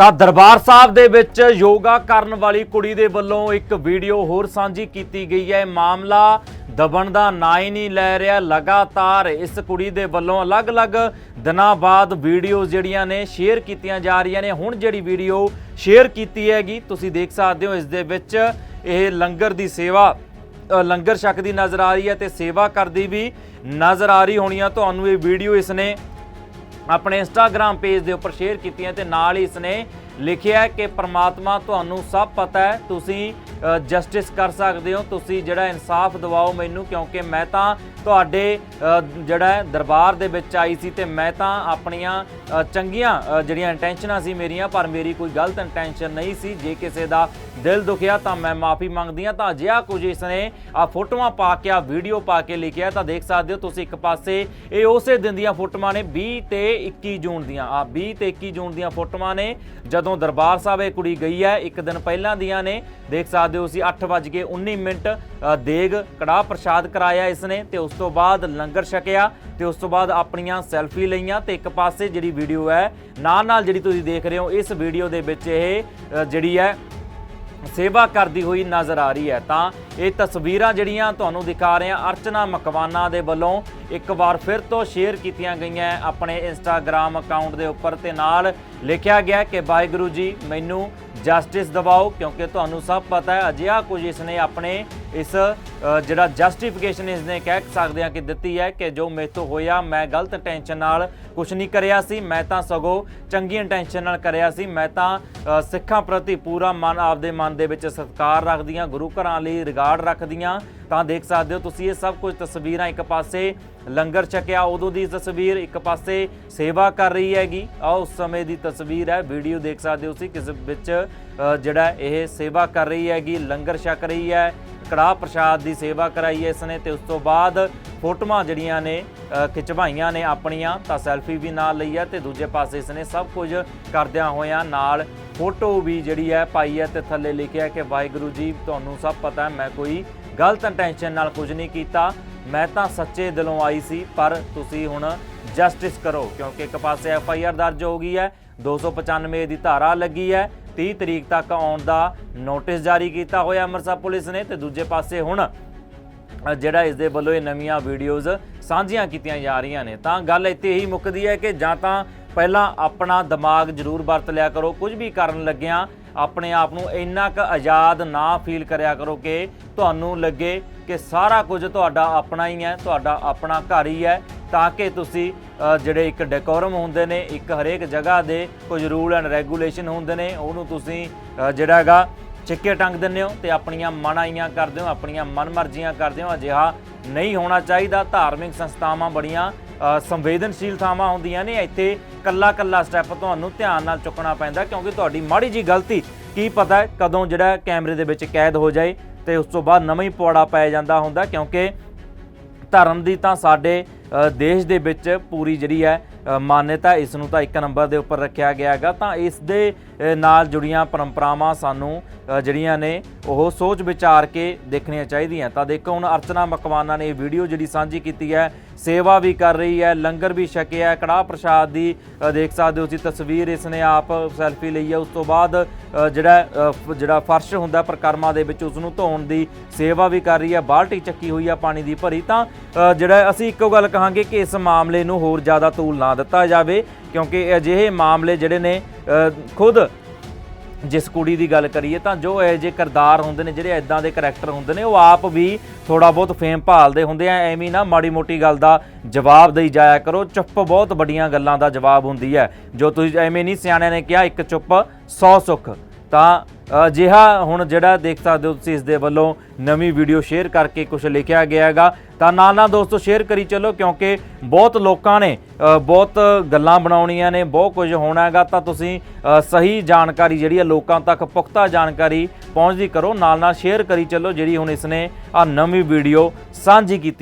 ਤਾਂ ਦਰਬਾਰ ਸਾਹਿਬ ਦੇ ਵਿੱਚ ਯੋਗਾ ਕਰਨ ਵਾਲੀ ਕੁੜੀ ਦੇ ਵੱਲੋਂ ਇੱਕ ਵੀਡੀਓ ਹੋਰ ਸਾਂਝੀ ਕੀਤੀ ਗਈ ਹੈ। ਮਾਮਲਾ ਦਬਣ ਦਾ ਨਾਂ ਹੀ ਨਹੀਂ ਲੈ ਰਿਹਾ। ਲਗਾਤਾਰ ਇਸ ਕੁੜੀ ਦੇ ਵੱਲੋਂ ਅਲੱਗ-ਅਲੱਗ ਦਿਨਾਂ ਬਾਅਦ ਵੀਡੀਓਜ਼ ਜਿਹੜੀਆਂ ਨੇ ਸ਼ੇਅਰ ਕੀਤੀਆਂ ਜਾ ਰਹੀਆਂ ਨੇ। ਹੁਣ ਜਿਹੜੀ ਵੀਡੀਓ ਸ਼ੇਅਰ ਕੀਤੀ ਹੈਗੀ, ਤੁਸੀਂ ਦੇਖ ਸਕਦੇ ਹੋ ਇਸ ਦੇ ਵਿੱਚ ਇਹ ਲੰਗਰ ਦੀ ਸੇਵਾ ਲੰਗਰ ਛਕਦੀ ਨਜ਼ਰ ਆ ਰਹੀ ਹੈ ਤੇ ਸੇਵਾ ਕਰਦੀ ਵੀ ਨਜ਼ਰ ਆ ਰਹੀ ਹੋਣੀ ਆ। ਤੁਹਾਨੂੰ ਇਹ ਵੀਡੀਓ ਇਸਨੇ ਆਪਣੇ ਇੰਸਟਾਗ੍ਰam ਪੇਜ ਦੇ ਉੱਪਰ ਸ਼ੇਅਰ ਕੀਤੀਆਂ ਤੇ ਨਾਲ ਹੀ ਇਸਨੇ ਲਿਖਿਆ ਕਿ ਪ੍ਰਮਾਤਮਾ ਤੁਹਾਨੂੰ ਸਭ ਪਤਾ ਹੈ, ਤੁਸੀਂ ਜਸਟਿਸ ਕਰ ਸਕਦੇ ਹੋ, ਤੁਸੀਂ ਜਿਹੜਾ ਇਨਸਾਫ ਦਿਵਾਓ ਮੈਨੂੰ, ਕਿਉਂਕਿ ਮੈਂ ਤਾਂ ਤੁਹਾਡੇ ਜਿਹੜਾ ਦਰਬਾਰ ਦੇ ਵਿੱਚ ਆਈ ਸੀ ਤੇ ਮੈਂ ਤਾਂ ਆਪਣੀਆਂ ਚੰਗੀਆਂ ਜਿਹੜੀਆਂ ਇੰਟੈਂਸ਼ਨਾਂ ਸੀ ਮੇਰੀਆਂ, ਪਰ ਮੇਰੀ ਕੋਈ ਗਲਤ ਇੰਟੈਂਸ਼ਨ ਨਹੀਂ ਸੀ। ਜੇ ਕਿਸੇ ਦਾ ਦਿਲ ਦੁਖਿਆ ਤਾਂ ਮੈਂ ਮਾਫੀ ਮੰਗਦੀ ਹਾਂ। ਤਾਂ ਅਜਿਹਾ ਕੁਝ ਇਸਨੇ ਆ ਫੋਟੋਆਂ ਪਾ ਕੇ ਆ ਵੀਡੀਓ ਪਾ ਕੇ ਲਿਖਿਆ ਤਾਂ ਦੇਖ ਸਕਦੇ ਹੋ ਤੁਸੀਂ ਇੱਕ ਪਾਸੇ ਇਹ ਉਸੇ ਦਿਨ ਦੀਆਂ ਫੋਟੋਆਂ ਨੇ 20 ਤੇ 21 ਜੂਨ ਦੀਆਂ। ਆ 20 ਤੇ 21 ਜੂਨ ਦੀਆਂ ਫੋਟੋਆਂ ਨੇ, ਜਦੋਂ ਦਰਬਾਰ ਸਾਹਿਬ ਇਹ ਕੁੜੀ ਗਈ ਹੈ, ਇੱਕ ਦਿਨ ਪਹਿਲਾਂ ਦੀਆਂ ਨੇ। ਦੇਖ ਸਕਦੇ ਹੋ ਅਸੀਂ 8:19 ਮਿੰਟ ਦੇਗ ਕੜਾਹ ਪ੍ਰਸ਼ਾਦ ਕਰਾਇਆ ਇਸ ਨੇ ਤੇ ਉਸ ਤੋਂ ਬਾਅਦ ਲੰਗਰ ਛਕਿਆ ਤੇ ਉਸ ਤੋਂ ਬਾਅਦ ਆਪਣੀਆਂ ਸੈਲਫੀ ਲਈਆਂ ਤੇ ਇੱਕ ਪਾਸੇ ਜਿਹੜੀ ਵੀਡੀਓ ਹੈ ਨਾਲ ਨਾਲ ਜਿਹੜੀ ਤੁਸੀਂ ਦੇਖ ਰਹੇ ਹੋ, ਇਸ ਵੀਡੀਓ ਦੇ ਵਿੱਚ ਇਹ ਜਿਹੜੀ ਹੈ ਸੇਵਾ ਕਰਦੀ ਹੋਈ ਨਜ਼ਰ ਆ ਰਹੀ ਹੈ ਤਾਂ ਇਹ ਤਸਵੀਰਾਂ ਜਿਹੜੀਆਂ ਤੁਹਾਨੂੰ ਦਿਖਾ ਰਹੇ ਹਾਂ ਅਰਚਨਾ ਮਕਵਾਨਾ ਦੇ ਵੱਲੋਂ। ਇੱਕ ਵਾਰ ਫਿਰ ਤੋਂ ਸ਼ੇਅਰ ਕੀਤੀਆਂ ਗਈਆਂ ਆਪਣੇ ਇੰਸਟਾਗ੍ਰam ਅਕਾਊਂਟ ਦੇ ਉੱਪਰ ਤੇ ਨਾਲ ਲਿਖਿਆ ਗਿਆ ਕਿ ਵਾਹਿਗੁਰੂ ਜੀ, ਮੈਨੂੰ ਜਸਟਿਸ ਦਿਵਾਓ ਕਿਉਂਕਿ ਤੁਹਾਨੂੰ ਸਭ ਪਤਾ ਹੈ, ਅਜਿਹਾ ਕੁਝ ਇਸਨੇ ਆਪਣੇ ਇਸ ਜਿਹੜਾ ਜਸਟੀਫਿਕੇਸ਼ਨ ਇਸਨੇ ਕਹਿ ਸਕਦੇ ਹਾਂ ਕਿ ਦਿੱਤੀ ਹੈ ਕਿ ਜੋ ਮੇਰੇ ਤੋਂ ਹੋਇਆ, ਮੈਂ ਗਲਤ ਟੈਨਸ਼ਨ ਨਾਲ ਕੁਝ ਨਹੀਂ ਕਰਿਆ ਸੀ, ਮੈਂ ਤਾਂ ਸਗੋਂ ਚੰਗੀ ਇੰਟੈਂਸ਼ਨ ਨਾਲ ਕਰਿਆ ਸੀ, ਮੈਂ ਤਾਂ ਸਿੱਖਾਂ ਪ੍ਰਤੀ ਪੂਰਾ ਮਨ ਆਪਦੇ ਮਨ ਦੇ ਵਿੱਚ ਸਤਿਕਾਰ ਰੱਖਦੀਆਂ ਗੁਰੂ ਘਰਾਂ ਲਈ ਰਿਗਾਰਡ ਰੱਖਦੀਆਂ ਤਾਂ ਦੇਖ ਸਕਦੇ ਹੋ ਤੁਸੀਂ ਇਹ ਸਭ ਕੁਝ ਤਸਵੀਰਾਂ ਇੱਕ ਪਾਸੇ ਲੰਗਰ ਛਕਿਆ ਉਦੋਂ ਦੀ ਤਸਵੀਰ ਇੱਕ ਪਾਸੇ ਸੇਵਾ ਕਰ ਰਹੀ ਹੈਗੀ। ਆ ਉਸ ਸਮੇਂ ਦੀ ਤਸਵੀਰ ਹੈ ਵੀਡੀਓ ਦੇਖ ਸਕਦੇ ਹੋ ਤੁਸੀਂ ਕਿਸ ਵਿੱਚ ਅ, ਜਿਹੜਾ ਇਹ ਸੇਵਾ ਕਰ ਰਹੀ ਹੈਗੀ ਲੰਗਰ ਛਕ ਰਹੀ ਹੈ ਕੜਾਹ ਪ੍ਰਸ਼ਾਦ ਦੀ ਸੇਵਾ ਕਰਾਈ ਹੈ ਇਸਨੇ ਤੇ ਉਸ ਤੋਂ ਬਾਅਦ ਫੋਟੋਆਂ ਜਿਹੜੀਆਂ ਨੇ ਖਿਚਵਾਈਆਂ ਨੇ ਆਪਣੀਆਂ, ਤਾਂ ਸੈਲਫੀ ਵੀ ਨਾਲ ਲਈ ਹੈ ਤੇ ਦੂਜੇ ਪਾਸੇ ਇਸਨੇ ਸਭ ਕੁਝ ਕਰਦਿਆਂ ਹੋਇਆਂ ਨਾਲ ਫੋਟੋ ਵੀ ਜਿਹੜੀ ਹੈ ਪਾਈ ਹੈ ਤੇ ਥੱਲੇ ਲਿਖਿਆ ਕਿ ਵਾਹਿਗੁਰੂ ਜੀ, ਤੁਹਾਨੂੰ ਸਭ ਪਤਾ ਹੈ, ਮੈਂ ਕੋਈ ਗਲਤ ਇੰਟੈਂਸ਼ਨ ਨਾਲ ਕੁਝ ਨਹੀਂ ਕੀਤਾ। ਮੈਂ ਤਾਂ ਸੱਚੇ ਦਿਲੋਂ ਆਈ ਸੀ, ਪਰ ਤੁਸੀਂ ਹੁਣ ਜਸਟਿਸ ਕਰੋ, ਕਿਉਂਕਿ ਇੱਕ ਪਾਸੇ ਐਫ ਆਈ ਆਰ ਦਰਜ ਹੋ ਗਈ ਹੈ 295 ਦੀ ਧਾਰਾ ਲੱਗੀ ਹੈ 30 ਤਰੀਕ ਤੱਕ ਆਉਣ ਦਾ ਨੋਟਿਸ ਜਾਰੀ ਕੀਤਾ ਹੋਇਆ ਅੰਮ੍ਰਿਤਸਰ ਪੁਲਿਸ ਨੇ ਤੇ ਦੂਜੇ ਪਾਸੇ ਹੁਣ ਜਿਹੜਾ ਇਸ ਦੇ ਵੱਲੋਂ ਇਹ ਨਵੀਆਂ ਵੀਡੀਓਜ਼ ਸਾਂਝੀਆਂ ਕੀਤੀਆਂ ਜਾ ਰਹੀਆਂ ਨੇ। ਤਾਂ ਗੱਲ ਇੱਥੇ ਹੀ ਮੁੱਕਦੀ ਹੈ ਕਿ ਜਾਂ ਤਾਂ ਪਹਿਲਾਂ ਆਪਣਾ ਦਿਮਾਗ ਜ਼ਰੂਰ ਵਰਤ ਲਿਆ ਕਰੋ, ਕੁਝ ਵੀ ਕਰਨ ਲੱਗਿਆਂ ਆਪਣੇ ਆਪ ਨੂੰ ਇੰਨਾ ਕੁ ਆਜ਼ਾਦ ਨਾ ਫੀਲ ਕਰਿਆ ਕਰੋ ਕਿ ਤੁਹਾਨੂੰ ਲੱਗੇ ਕਿ ਸਾਰਾ ਕੁਝ ਤੁਹਾਡਾ ਆਪਣਾ ਹੀ ਹੈ, ਤੁਹਾਡਾ ਆਪਣਾ ਘਰ ਹੀ ਹੈ। ਤਾਂ ਕਿ ਤੁਸੀਂ ਜਿਹੜੇ ਇੱਕ ਡੈਕੋਰਮ ਹੁੰਦੇ ਨੇ, ਇੱਕ ਹਰੇਕ ਜਗ੍ਹਾ ਦੇ ਕੁਝ ਰੂਲ ਐਂਡ ਰੈਗੂਲੇਸ਼ਨ ਹੁੰਦੇ ਨੇ, ਉਹਨੂੰ ਤੁਸੀਂ ਜਿਹੜਾ ਹੈਗਾ ਛਿੱਕੇ ਟੰਗ ਦਿੰਦੇ ਹੋ ਤੇ ਆਪਣੀਆਂ ਮਨਾਈਆਂ ਕਰਦੇ ਹੋ, ਆਪਣੀਆਂ ਮਨਮਰਜ਼ੀਆਂ ਕਰਦੇ ਹੋ, ਅਜਿਹਾ ਨਹੀਂ ਹੋਣਾ ਚਾਹੀਦਾ। ਧਾਰਮਿਕ ਸੰਸਥਾਵਾਂ ਬੜੀਆਂ ਸੰਵੇਦਨਸ਼ੀਲ ਥਾਵਾਂ ਹੁੰਦੀਆਂ ਨੇ। ਇੱਥੇ ਕੱਲਾ ਕੱਲਾ ਸਟੈਪ ਤੁਹਾਨੂੰ ਧਿਆਨ ਨਾਲ ਚੁੱਕਣਾ ਪੈਂਦਾ, ਕਿਉਂਕਿ ਤੁਹਾਡੀ ਮਾੜੀ ਜੀ ਗਲਤੀ, ਕੀ ਪਤਾ ਕਦੋਂ ਜਿਹੜਾ ਕੈਮਰੇ ਦੇ ਵਿੱਚ ਕੈਦ ਹੋ ਜਾਏ ਤੇ ਉਸ ਤੋਂ ਬਾਅਦ ਨਵਾਂ ਹੀ ਪੌੜਾ ਪੈ ਜਾਂਦਾ ਹੁੰਦਾ, ਕਿਉਂਕਿ ਧਰਮ ਦੀ ਤਾਂ ਸਾਡੇ ਦੇਸ਼ ਦੇ ਵਿੱਚ ਪੂਰੀ ਜਿਹੜੀ ਹੈ ਮਾਨਤਾ ਇਸ ਨੂੰ ਤਾਂ ਇੱਕ ਨੰਬਰ ਦੇ ਉੱਪਰ ਰੱਖਿਆ ਗਿਆ ਹੈਗਾ। ਤਾਂ ਇਸ ਦੇ ਨਾਲ ਜੁੜੀਆਂ ਪਰੰਪਰਾਵਾਂ ਸਾਨੂੰ ਜਿਹੜੀਆਂ ਨੇ, ਉਹ ਸੋਚ ਵਿਚਾਰ ਕੇ ਦੇਖਣੀਆਂ ਚਾਹੀਦੀਆਂ। ਤਾਂ ਦੇਖੋ, ਹੁਣ ਅਰਚਨਾ ਮਕਵਾਨਾ ਨੇ ਇਹ ਵੀਡੀਓ ਜਿਹੜੀ ਸਾਂਝੀ ਕੀਤੀ ਹੈ ਸੇਵਾ ਵੀ ਕਰ ਰਹੀ ਹੈ, ਲੰਗਰ ਵੀ ਛਕਿਆ ਕੜਾਹ ਪ੍ਰਸ਼ਾਦ ਦੀ ਦੇਖ ਸਕਦੇ ਹੋ ਤੁਸੀਂ ਤਸਵੀਰ ਇਸ ਨੇ ਆਪ ਸੈਲਫੀ ਲਈ ਹੈ। ਉਸ ਤੋਂ ਬਾਅਦ ਜਿਹੜਾ ਜਿਹੜਾ ਫਰਸ਼ ਹੁੰਦਾ ਪ੍ਰਕਰਮਾ ਦੇ ਵਿੱਚ ਉਸ ਨੂੰ ਧੋਣ ਦੀ ਸੇਵਾ ਵੀ ਕਰ ਰਹੀ ਹੈ। ਬਾਲਟੀ ਚੱਕੀ ਹੋਈ ਆ ਪਾਣੀ ਦੀ ਭਰੀ। ਤਾਂ ਜਿਹੜਾ ਅਸੀਂ ਇੱਕੋ ਗੱਲ ਕਹਾਂਗੇ ਕਿ ਇਸ ਮਾਮਲੇ ਨੂੰ ਹੋਰ ਜ਼ਿਆਦਾ ਤੂਲ ਨਾ ਦਿੱਤਾ ਜਾਵੇ, ਕਿਉਂਕਿ ਅਜਿਹੇ ਮਾਮਲੇ ਜਿਹੜੇ ਨੇ ਖੁਦ ਜਿਸ ਕੁੜੀ ਦੀ ਗੱਲ ਕਰੀਏ ਤਾਂ ਜੋ ਇਹ ਜੇ ਕਿਰਦਾਰ ਹੁੰਦੇ ਨੇ, ਜਿਹੜੇ ਐਦਾਂ ਦੇ ਕੈਰੈਕਟਰ ਹੁੰਦੇ ਨੇ, ਉਹ ਆਪ ਵੀ ਥੋੜਾ ਬਹੁਤ ਫੇਮ ਭਾਲਦੇ ਹੁੰਦੇ ਆ। ਐਵੇਂ ਨਾ ਮਾੜੀ ਮੋਟੀ ਗੱਲ ਦਾ ਜਵਾਬ ਦੇਈ ਜਾਇਆ ਕਰੋ। ਚੁੱਪ ਬਹੁਤ ਵੱਡੀਆਂ ਗੱਲਾਂ ਦਾ ਜਵਾਬ ਹੁੰਦੀ ਹੈ। ਜੋ ਤੁਸੀਂ ਐਵੇਂ ਨਹੀਂ ਸਿਆਣਿਆਂ ਨੇ ਕਿਹਾ, ਇੱਕ ਚੁੱਪ 100 ਸੁੱਖ। ਤਾਂ ਅਜਿਹਾ ਹੁਣ ਜਿਹੜਾ ਦੇਖ ਸਕਦੇ ਹੋ ਤੁਸੀਂ ਇਸ ਦੇ ਵੱਲੋਂ ਨਵੀਂ ਵੀਡੀਓ ਸ਼ੇਅਰ ਕਰਕੇ ਕੁਝ ਲਿਖਿਆ ਗਿਆ ਹੈਗਾ। ਤਾਂ ਨਾਲ ਨਾਲ ਦੋਸਤੋ ਸ਼ੇਅਰ ਕਰੀ ਚੱਲੋ ਕਿਉਂਕਿ ਬਹੁਤ ਲੋਕਾਂ ਨੇ ਬਹੁਤ ਗੱਲਾਂ ਬਣਾਉਣੀਆਂ ਨੇ, ਬਹੁਤ ਕੁਝ ਹੋਣਾ ਹੈਗਾ। ਤਾਂ ਤੁਸੀਂ ਸਹੀ ਜਾਣਕਾਰੀ ਜਿਹੜੀ ਹੈ ਲੋਕਾਂ ਤੱਕ, ਪੁਖਤਾ ਜਾਣਕਾਰੀ ਪਹੁੰਚਦੀ ਕਰੋ। ਨਾਲ ਨਾਲ ਸ਼ੇਅਰ ਕਰੀ ਚੱਲੋ ਜਿਹੜੀ ਹੁਣ ਇਸਨੇ ਆ ਨਵੀਂ ਵੀਡੀਓ ਸਾਂਝੀ ਕੀਤੀ